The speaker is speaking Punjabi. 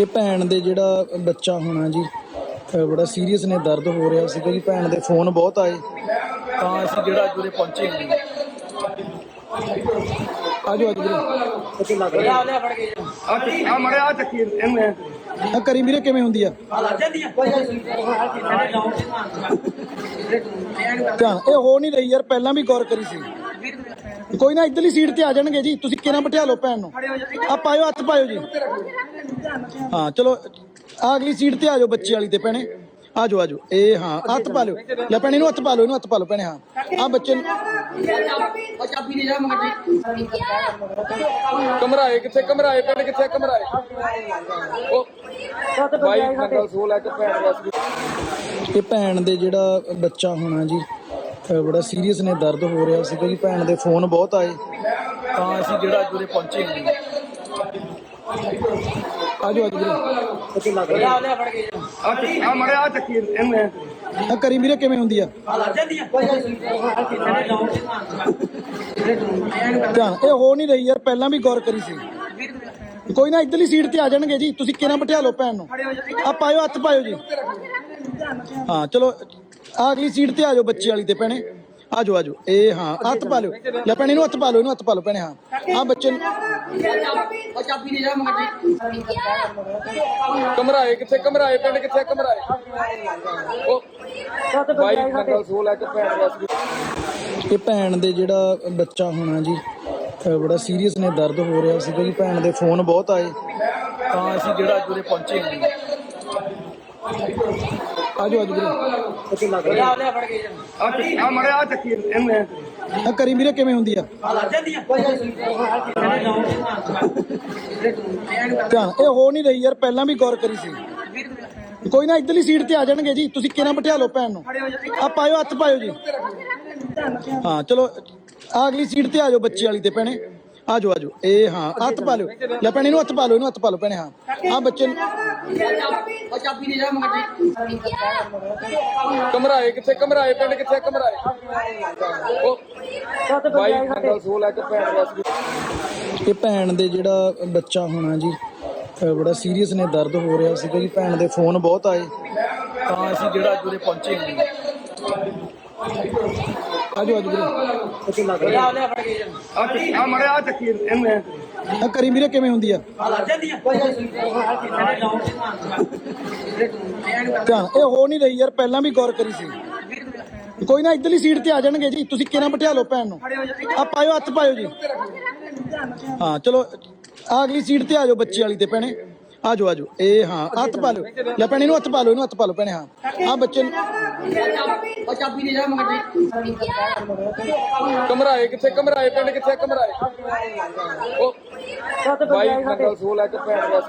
ਇਹ ਭੈਣ ਦੇ ਜਿਹੜਾ ਬੱਚਾ ਹੋਣਾ ਜੀ ਬੜਾ ਸੀਰੀਅਸ ਨੇ, ਦਰਦ ਹੋ ਰਿਹਾ ਸੀਗਾ ਜੀ, ਭੈਣ ਦੇ ਫੋਨ ਬਹੁਤ ਆਏ। ਤਾਂ ਅਸੀਂ ਜਿਹੜਾ ਅੱਜ ਉਰੇ ਪਹੁੰਚੇ ਹਾਂ ਆਜੋ ਆਜੋ ਵੀਰੇ ਆ ਮੜਿਆ ਆ ਚੱਕੀ ਇਹਨੇ ਆ ਕਰੀ ਵੀਰੇ, ਕਿਵੇਂ ਹੁੰਦੀ ਆ? ਧਿਆਨ, ਇਹ ਹੋ ਨਹੀਂ ਰਹੀ ਯਾਰ, ਪਹਿਲਾਂ ਵੀ ਗੌਰ ਕਰੀ ਸੀ। ਕੋਈ ਨਾ, ਇਧਰਲੀ ਸੀਟ ਤੇ ਆ ਜਾਣਗੇ ਜੀ, ਤੁਸੀਂ ਕਿਹਨਾਂ ਬਿਠਾ ਲਓ ਭੈਣ ਨੂੰ। ਆ ਪਾਇਓ, ਹੱਥ ਪਾਇਓ ਜੀ। ਹਾਂ, ਚਲੋ ਆ ਅਗਲੀ ਸੀਟ ਤੇ ਆ ਜਾਓ ਬੱਚੇ ਵਾਲੀ ਤੇ ਭੈਣੇ। ਆ ਜਾਓ ਆ ਜਾਓ। ਇਹ ਹਾਂ, ਹੱਥ ਪਾ ਲਿਓ। ਲੈ ਭੈਣੇ ਨੂੰ ਹੱਥ ਪਾ ਲਓ, ਇਹਨੂੰ ਹੱਥ ਪਾ ਲਓ ਭੈਣੇ, ਹਾਂ। ਆ ਬੱਚੇ ਨੂੰ ਕਮਰਾਏ ਕਿੱਥੇ, ਕਮਰਾਏ ਪਿੰਡ ਕਿੱਥੇ, ਕਮਰਾਏ? ਉਹ, ਬਾਈ ਨੰਗਲ ਸੋਲ ਹੈ ਕਿ ਭੈਣ ਬਸ ਇਹ ਭੈਣ ਦੇ ਜਿਹੜਾ ਬੱਚਾ ਹੋਣਾ ਜੀ ਬੜਾ ਸੀਰੀਅਸ ਨੇ, ਦਰਦ ਹੋ ਰਿਹਾ ਸੀਗਾ ਜੀ ਭੈਣ ਦੇ ਫੋਨ ਬਹੁਤ ਆਏ। ਤਾਂ ਅਸੀਂ ਜਿਹੜਾ ਅੱਜ ਉਰੇ ਪਹੁੰਚੇ ਹਾਂ ਆਜੋ ਆਜੋ ਵੀਰੇ ਆ ਮੜਿਆ ਆ ਚੱਕੀ ਇਹਨੇ। ਆ ਕਰੀ ਵੀਰੇ ਕਿਵੇਂ ਹੁੰਦੀ ਆ? ਧਿਆਨ ਇਹ ਹੋ ਨਹੀਂ ਰਹੀ ਯਾਰ ਪਹਿਲਾਂ ਵੀ ਗੌਰ ਕਰੀ ਸੀ। ਕੋਈ ਨਾ ਇਧਰਲੀ ਸੀਟ ਤੇ ਆ ਜਾਣਗੇ ਜੀ। ਤੁਸੀਂ ਕਿਹਨਾਂ ਬਿਠਾ ਲਓ ਭੈਣ ਨੂੰ। ਆ ਪਾਇਓ ਹੱਥ ਪਾਇਓ ਜੀ। ਹਾਂ ਚਲੋ ਆ ਅਗਲੀ ਸੀਟ ਤੇ ਆ ਜਾਓ ਬੱਚੇ ਵਾਲੀ ਤੇ ਭੈਣੇ। ਆ ਜਾਓ ਆ ਜਾਓ ਇਹ ਹਾਂ ਹੱਥ ਪਾ ਲਿਓ। ਲੈ ਭੈਣੇ ਨੂੰ ਹੱਥ ਪਾ ਲਓ ਇਹਨੂੰ ਹੱਥ ਪਾ ਲਓ ਭੈਣੇ ਹਾਂ। ਆ ਬੱਚੇ ਨੂੰ ਕਮਰਾਏ ਕਿੱਥੇ ਕਮਰਾਏ ਪਿੰਡ ਕਿੱਥੇ ਕਮਰਾਏ? ਉਹ ਬਾਈ ਨੰਗਲ ਸੋਲ ਹੈ ਕਿ ਭੈਣ ਬਸ ਇਹ ਭੈਣ ਦੇ ਜਿਹੜਾ ਬੱਚਾ ਹੋਣਾ ਜੀ ਬੜਾ ਸੀਰੀਅਸ ਨੇ ਦਰਦ ਹੋ ਰਿਹਾ ਸੀਗਾ ਜੀ। ਭੈਣ ਦੇ ਫੋਨ ਬਹੁਤ ਆਏ। ਤਾਂ ਅਸੀਂ ਜਿਹੜਾ ਅੱਜ ਪਹੁੰਚੇ ਹਾਂ ਆਜੋ ਆਜੋ ਵੀਰੇ। ਆ ਮੜਿਆ ਆ ਚੱਕੀ ਇਹਨੇ ਆ ਕਰੀ ਵੀਰੇ ਕਿਵੇਂ ਹੁੰਦੀ ਆ? ਧਿਆਨ ਇਹ ਹੋ ਨਹੀਂ ਰਹੀ ਯਾਰ ਪਹਿਲਾਂ ਵੀ ਗੌਰ ਕਰੀ ਸੀ। ਕੋਈ ਨਾ ਇਧਰਲੀ ਸੀਟ ਤੇ ਆ ਜਾਣਗੇ ਜੀ। ਤੁਸੀਂ ਕਿਹਨਾਂ ਬਿਠਾ ਲਓ ਭੈਣ ਨੂੰ। ਆ ਪਾਇਓ ਹੱਥ ਪਾਇਓ ਜੀ। ਹਾਂ ਚਲੋ ਆ ਅਗਲੀ ਸੀਟ ਤੇ ਆ ਜਾਓ ਬੱਚੇ ਵਾਲੀ ਤੇ ਭੈਣੇ। ਆ ਜਾਓ ਆ ਜਾਓ ਇਹ ਹਾਂ ਹੱਥ ਪਾ ਲਿਓ। ਲੈ ਭੈਣੇ ਨੂੰ ਹੱਥ ਪਾ ਲਓ ਇਹਨੂੰ ਹੱਥ ਪਾ ਲਓ ਭੈਣੇ ਹਾਂ। ਆ ਬੱਚੇ ਨੂੰ। ਕਮਰਾਏ ਕਿੱਥੇ ਕਮਰਾਏ ਪਿੰਡ ਕਿੱਥੇ ਕਮਰਾਏ? ਉਹ ਬਾਈ ਨੰਗਲ ਸੋਲ ਹੈ ਕਿ ਭੈਣ ਬਸ ਇਹ ਭੈਣ ਦੇ ਜਿਹੜਾ ਬੱਚਾ ਹੋਣਾ ਜੀ ਬੜਾ ਸੀਰੀਅਸ ਨੇ ਦਰਦ ਹੋ ਰਿਹਾ ਸੀਗਾ ਜੀ ਭੈਣ ਦੇ ਫੋਨ ਬਹੁਤ ਆਏ। ਤਾਂ ਅਸੀਂ ਜਿਹੜਾ ਅੱਜ ਪਹੁੰਚੇ ਹਾਂ। ਆਜੋ ਆ ਮੜਿਆ ਆ ਚੱਕੀ ਇਹਨੇ। ਆ ਕਰੀ ਵੀਰੇ ਕਿਵੇਂ ਹੁੰਦੀ ਆ? ਧਿਆਨ ਇਹ ਹੋ ਨਹੀਂ ਰਹੀ ਯਾਰ ਪਹਿਲਾਂ ਵੀ ਗੌਰ ਕਰੀ ਸੀ। ਕੋਈ ਨਾ ਇਧਰਲੀ ਸੀਟ ਤੇ ਆ ਜਾਣਗੇ ਜੀ। ਤੁਸੀਂ ਕਿਹਨਾਂ ਬਿਠਾ ਲਓ ਭੈਣ ਨੂੰ? ਆ ਪਾਇਓ ਹੱਥ ਪਾਇਓ ਜੀ। ਹਾਂ ਚਲੋ ਆ ਅਗਲੀ ਸੀਟ ਤੇ ਆ ਜਾਓ ਬੱਚੇ ਵਾਲੀ ਤੇ ਭੈਣੇ। ਆ ਜਾਓ ਆ ਜਾਓ ਇਹ ਹਾਂ ਹੱਥ ਪਾ ਲਿਓ। ਲੈ ਭੈਣੇ ਨੂੰ ਹੱਥ ਪਾ ਲਓ ਇਹਨੂੰ ਹੱਥ ਪਾ ਲਓ ਭੈਣੇ ਹਾਂ। ਆ ਬੱਚੇ ਨੂੰ। ਕਮਰਾਏ ਕਿੱਥੇ ਕਮਰਾਏ ਪਿੰਡ ਕਿੱਥੇ ਕਮਰਾਏ? ਉਹ ਬਾਈ ਨੰਗਲ ਸੋਲ ਹੈ ਕਿ ਭੈਣ ਬਸ